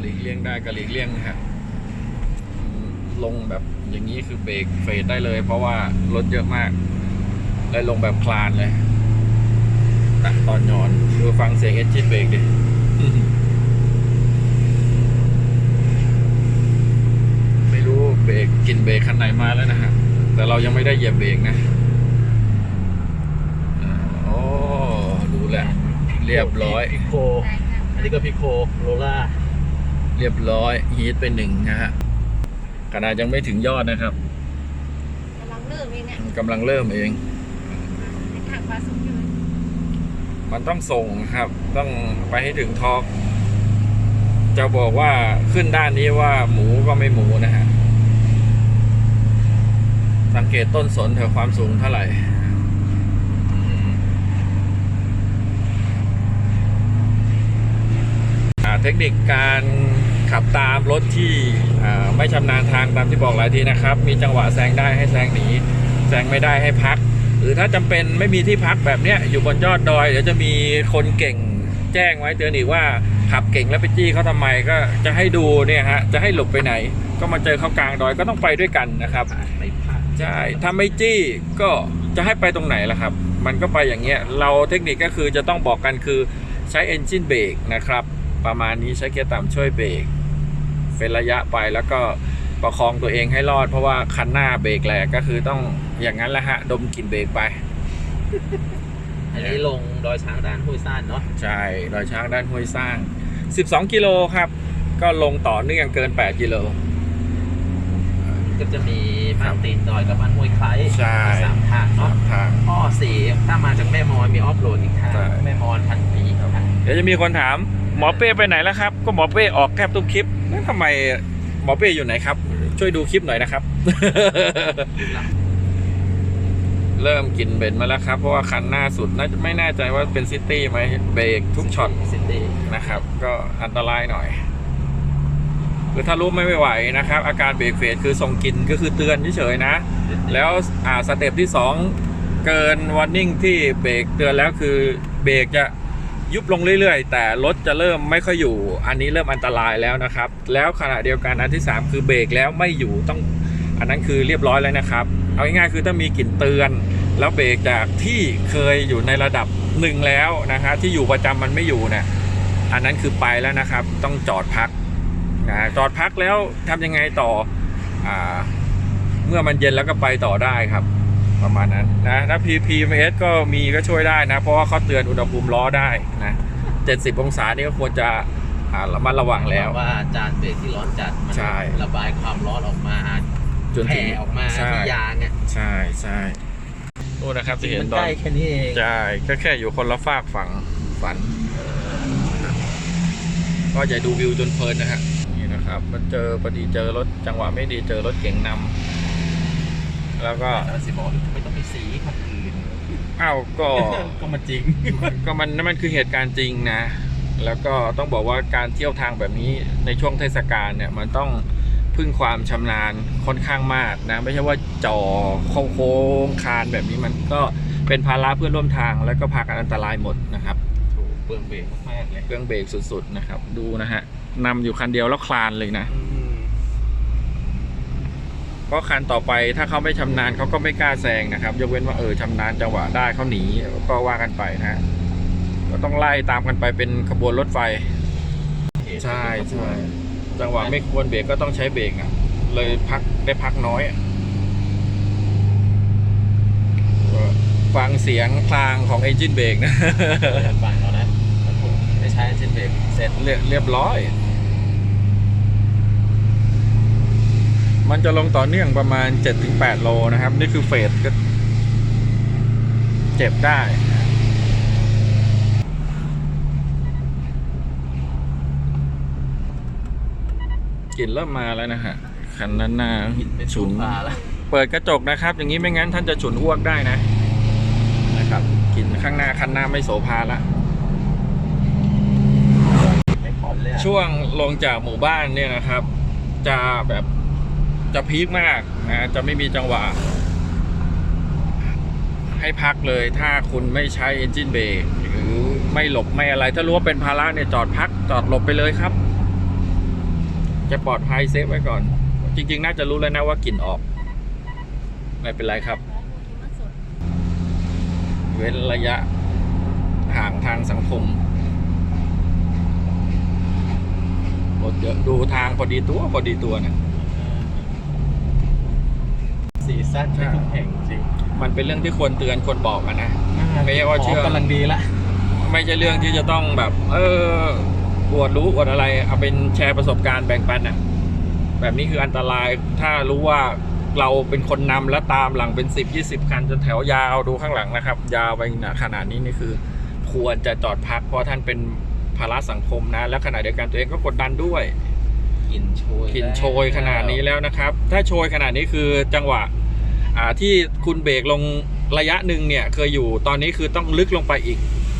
หลีกเลี่ยงได้ก็หลีกเลี่ยงฮะลงแบบอย่างนี้คือเบรกเฟดได้เลย เพราะว่ารถเยอะมากเลยลงแบบคลานเลยนะตอนย้อนดูฟังเสียงเอนจินเบรกดิไม่รู้เบรกกินเบรกคันไหนมาแล้วนะฮะ แต่เรายังไม่ได้เหยียบเบรกนะอ่าโอ้ดูแหละ เรียบร้อยพิโค อันนี้ก็พิโคโรล่า เรียบร้อยฮีทไปหนึ่งนะฮะขนาดยังไม่ถึงยอดนะครับกำลังเริ่มเองเนี่ยกำลังเริ่มเองในทางปลาสุกอยู่เลยมันต้องส่งครับ ต้องไปให้ถึงทอกจะบอกว่าขึ้นด้านนี้ว่าหมูก็ไม่หมูนะฮะ สังเกตต้นสนเถอะความสูงเท่าไหร่อ่าเทคนิคการ ขับตามรถที่อ่าไม่ชำนาญทางตามที่บอกหลายทีนะครับ มีจังหวะแซงได้ให้แซงหนีแซงไม่ได้ให้พัก หรือถ้าจำเป็นไม่มีที่พักแบบเนี้ยอยู่บนยอดดอยเดี๋ยวจะมีคนเก่งแจ้งไว้เตือนอีกว่าขับเก่งแล้วไปจี้เขาทำไมก็จะให้ดูเนี่ยฮะจะให้หลบไปไหน ก็มาเจอเขากลางดอยก็ต้องไปด้วยกันนะครับไม่พลาดใช่ถ้าไม่จี้ก็จะให้ไปตรงไหนล่ะครับ มันก็ไปอย่างเงี้ยเราเทคนิคก็คือจะต้องบอกกันคือใช้ engine brake นะครับ ประมาณนี้ใช้เกียร์ต่ำช่วยเบรก เป็นระยะไปแล้วก็ประคองตัวเองให้รอด เพราะว่าคันหน้าเบรกแหลกก็คือต้องอย่างนั้นแหละฮะ ดมกลิ่นเบรกไป อันนี้ลงดอยช้างด้านห้วยซ่านเนาะใช่ดอยช้างด้านห้วยสร้าง12 กิโลครับ ก็ลงต่อเนื่องเกิน 8 กิโล ก็จะมีบ้านตีนดอยกับบ้านห้วยไคล้ใช่สามทางเนาะทางข้อสี่ถ้ามาจากแม่มอนมีออฟโรดอีกทางใช่แม่มอนพันปีครับเดี๋ยวจะมีคนถามหมอเป้ไปไหนแล้วครับ ก็หมอเป้ออกแทบทุกคลิป แล้วทำไมหมอเป้อยู่ไหนครับ ช่วยดูคลิปหน่อยนะครับ เริ่มกินเบ็ดมาแล้วครับ เพราะว่าคันหน้าสุดน่าจะไม่แน่ใจว่าเป็นซิตี้ไหมเบรกทุกช็อตซิตี้นะครับ ก็อันตรายหน่อยคือถ้ารู้ไม่ไหวนะครับ อาการเบรกเฟดคือส่งกลินก็คือเตือนเฉยๆนะ แล้วอ่าสเต็ปที่ 2 เกินวอร์นิ่งที่เบรกเตือนแล้วคือเบรกจะ ยุบลงเรื่อย ๆ แต่รถจะเริ่มไม่ค่อยอยู่ อันนี้เริ่มอันตรายแล้วนะครับ แล้วขณะเดียวกันอันที่ 3 คือเบรกแล้วไม่อยู่ต้อง อันนั้นคือเรียบร้อยแล้วนะครับ เอาง่ายๆคือถ้ามีกลิ่นเตือน แล้วเบรกจากที่เคยอยู่ในระดับหนึ่งแล้วนะครับที่อยู่ประจำมันไม่อยู่เนี่ยอันนั้นคือไปแล้วนะครับ ต้องจอดพักนะจอดพักแล้วทำยังไงต่ออเมื่อมันเย็นแล้วก็ไปต่อได้ครับ ประมาณนั้นนะถ้า PPMS ก็มีก็ช่วยได้นะ เพราะว่าเขาเตือนอุณหภูมิล้อได้นะ70 องศานี่ก็ควรจะอ่าระมัดระวังแล้วว่าจานเบรกที่ร้อนจัดมัใช่ระบายความร้อนออกมาจนถึแผ่งออกมาใช่ที่ยางเนี่ยใช่ใช่นู่นนะครับจะเห็นมันตอใกนล้แค่นี้เองใช่ก็แค่อยู่คนละฝากฝั่งฝัน ก็จะดูวิวจนเพลินนะฮะนี่นะครับมันเจอพอดีเจอรถจังหวะไม่ดีเจอรถเก๋งนำ แล้วก็แล้วสิบอกทำไมต้องมีสีคันอื่นอ้าวก็ ก็มาจริง ก็มันนั่นมันคือเหตุการณ์จริงนะ แล้วก็ต้องบอกว่าการเที่ยวทางแบบนี้ในช่วงเทศกาลเนี่ยมันต้องพึ่งความชำนาญค่อนข้างมากนะ ไม่ใช่ว่าจ่อโค้งๆคานแบบนี้มันก็เป็นภาระเพื่อนร่วมทางแล้วก็พากันอันตรายหมดนะครับถูกเปลืองเบรกมากๆเลยเครื่องเบรกสุดๆนะครับ ดูนะฮะนำอยู่คันเดียวแล้วคลานเลยนะเพ ราะคันต่อไปถ้าเขาไม่ชำนาญเขาก็ไม่กล้าแซงนะครับ ยกเว้นว่าเออชำนาญจังหวะได้เขาหนีก็ว่ากันไปนะฮะก็ต้องไล่ตามกันไปเป็นขบวนรถไฟ ใช่ใช่จังหวะไม่ควรเบรกก็ต้องใช้เบรกอะ เลยพักได้พักน้อยอะก็ฟังเสียงคลางของเอนจินเบรกนะฟังเรานะมันคงไม่ใช้เช่นเบรกเสร็จเรียเรียบร้อย มันจะลงต่อเนื่องประมาณ 7-8 โลนะครับ นี่คือเฟสก็เจ็บได้กลิ่นเริ่มมาแล้วนะฮะคันนั้นหน้าหินเป็นฉุนปลาแล้วเปิดกระจกนะครับ อย่างนี้ไม่งั้นท่านจะฉุนอ้วกได้นะ นะครับกลิ่นข้างหน้าคันหน้าไม่โสภาละไม่ผ่อนเลยอะช่วงลงจากหมู่บ้านเนี่ยนะครับ จะแบบ จะพีคมากนะจะไม่มีจังหวะ ให้พักเลยถ้าคุณไม่ใช้ engine brake หรือไม่หลบไม่อะไร ถ้ารู้ว่าเป็นภาระเนี่ยจอดพักจอดหลบไปเลยครับ จะปลอดภัยเซฟไว้ก่อน จริง ๆ น่าจะรู้แล้วนะว่ากลิ่นออก ไม่เป็นไรครับ เว้นระยะห่างทางสังคมรถเยอะดูทางพอดีตัวพอดีตัวนะ ซีซั่นใช่ในทุกแห่งจริงมันเป็นเรื่องที่ควรเตือนควรบอกอะนะไม่ใช่ว่าเชื่อกำลังดีละไม่ใช่เรื่องที่จะต้องแบบ เอออวดรู้อวดอะไร เอาเป็นแชร์ประสบการณ์แบ่งปันอะแบบนี้คืออันตรายถ้ารู้ว่าเราเป็นคนนำแล้วตามหลังเป็นสิบยี่สิบคันจนแถวยาวดูข้างหลังนะครับ ยาวไปขนาดนี้นี่คือ ควรจะจอดพักเพราะท่านเป็นภาระสังคมนะ แล้วขณะเดียวกันตัวเองก็กดดันด้วยกลิ่นโชย กลิ่นโชยขนาดนี้แล้วนะครับ ถ้าโชยขนาดนี้คือจังหวะอ่าที่คุณเบรกลงระยะหนึ่งเนี่ยเคยอยู่ตอนนี้คือต้องลึกลงไปอีก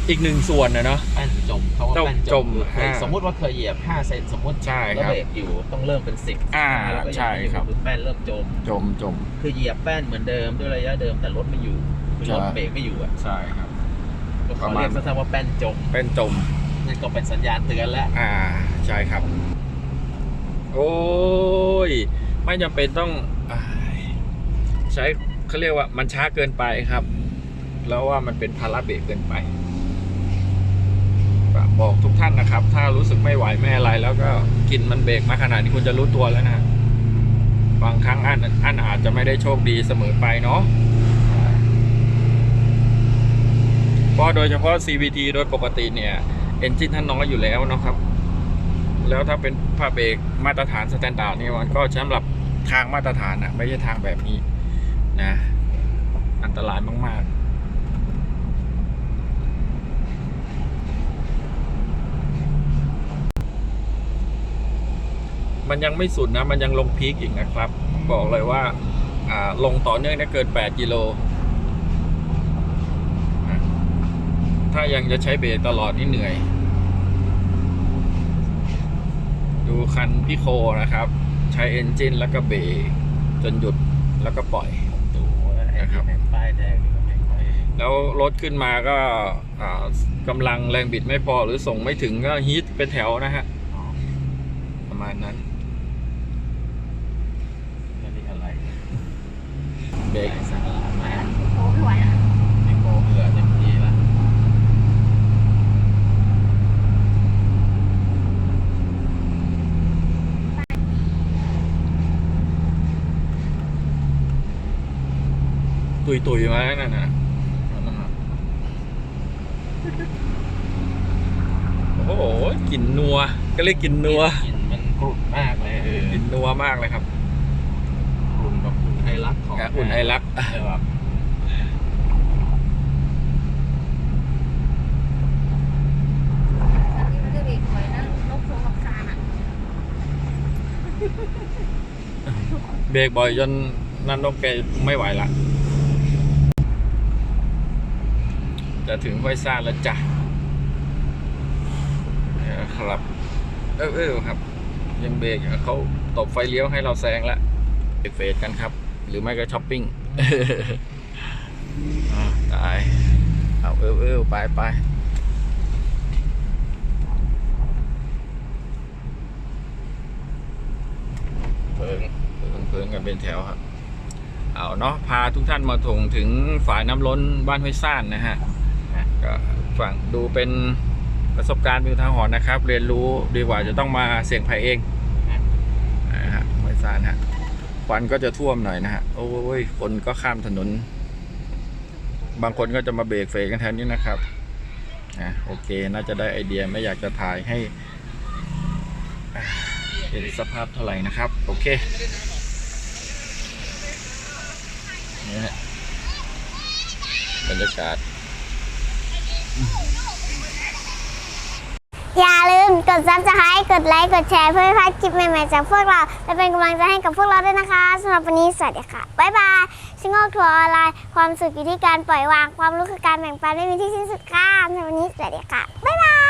อีกหนึ่งส่วนนะเนาะแป้นจมเขาว่าเจ้าแป้นจจมมคือเคยอ่าสมมติว่าเคยเหยียบ 5 เซนสมมติใช่แล้วครับเบรกอยู่ต้องเริ่มเป็น 10อ่าแล้วก็ยังใช่ครับอแป้นเริ่มจมจมจมคือเหยียบแป้นเหมือนเดิมด้วยระยะเดิมแต่รถไม่อยู่คือรถใช่เบรกไม่อยู่อะใช่ครับก็ปเขาระมาณเรียกสั้นๆว่าแป้นจมเป็นจมนั่นก็เป็นสัญญาณเตือนแล้วอ่าใช่ครับ โอ้ย ไม่จำเป็นต้องอใช้เขาเรียกว่ามันช้าเกินไปครับ แล้วว่ามันเป็นภาระเบรกเกินไปบอกทุกท่านนะครับ ถ้ารู้สึกไม่ไหวไม่อะไร แล้วก็กินมันเบรกมาขนาดนี้คุณจะรู้ตัวแล้วนะบางครั้งอันอันอาจจะไม่ได้โชคดีเสมอไปเนาะเพราะโดยเฉพาะ CVT โดยปกติเนี่ยเอนจินท่านน้อยอยู่แล้วนะครับ แล้วถ้าเป็นผ้าเบรกมาตรฐานสแตนดาร์ดนี่มันก็สำหรับทางมาตรฐานอะไม่ใช่ทางแบบนี้นะ อันตรายมาก ๆมันยังไม่สุดนะ มันยังลงพีคอีกนะครับ บอกเลยว่าลงต่อเนื่องได้เกิน 8 กิโล ถ้ายังจะใช้เบรกตลอดนี่เหนื่อย ดูคันพี่โคนะครับ ใช้เอนจินแล้วก็เบรกจนหยุดแล้วก็ปล่อย ดูว่าไอ้นะครับที่เป็นป้ายแดงนี่ก็ไม่ค่อยแล้วรถขึ้นมาก็อ่ากำลังแรงบิดไม่พอหรือส่งไม่ถึงก็ฮีทเป็นแถวนะฮะ อ๋อประมาณนั้น แล้วนี่อะไรเบรกไอ้สักแม่โอ้ไม่ไหวอะไอ้โคเบื่อเต็มที่ละ ตุยตุยๆมาแล้วนั่นนะโอ้โหกลิ่นนัว ก็เรียกกลิ่นนัวกลิ่นมันกรุ่นมากเลยเออกลิ่นนัวมากเลยครับกรุ่นแบบอุ่นไอรักของอะอุ่นไอรักเออแบบตอนนี้มันจะเบรกไว้นะนกโครงลำคาญอะเบรกบ่อยจนนั่นนกแกไม่ไหวละ จะถึงห้วยซ่านแล้วจ้ะเนี่ยครับ เออเออครับ ยังเบรกอะเขาตบไฟเลี้ยวให้เราแซงแล้วเบรกเฟสกันครับ หรือไม่ก็ช้อปปิ้งอ่าตาย เอาเออเออไปไปเพิงเพิงเพิงกันเป็นแถวครับ เอาเนาะพาทุกท่านมาถึงถึงฝ่ายน้ำล้นบ้านห้วยซ่านนะฮะ ก็ฟังดูเป็นประสบการณ์เป็นอุทางหรณ์นะครับ เรียนรู้ดีกว่าจะต้องมาเสี่ยงภัยเองนะฮะห้วยซ่านฮะควันก็จะท่วมหน่อยนะฮะโอ้ยคนก็ข้ามถนน บางคนก็จะมาเบรกเฟรกันแทนนี้นะครับอะโอเคน่าจะได้ไอเดียไม่อยากจะถ่ายให้เห็นสภาพเท่าไหร่นะครับ โอเคนี่ฮะบรรยากาศ อย่าลืมกด subscribe กดไลค์ กดแชร์เพื่อไม่พลาดคลิปใหม่ๆจากพวกเรา และเป็นกำลังใจให้กับพวกเราด้วยนะคะสำหรับวันนี้สวัสดีค่ะ บ๊ายบายชิงโง่ทัวร์ออนไลน์ ความสุขอยู่ที่การปล่อยวาง ความรู้คือการแบ่งปันไม่มีที่สิ้นสุดค่ะสำหรับวันนี้สวัสดีค่ะ บ๊ายบาย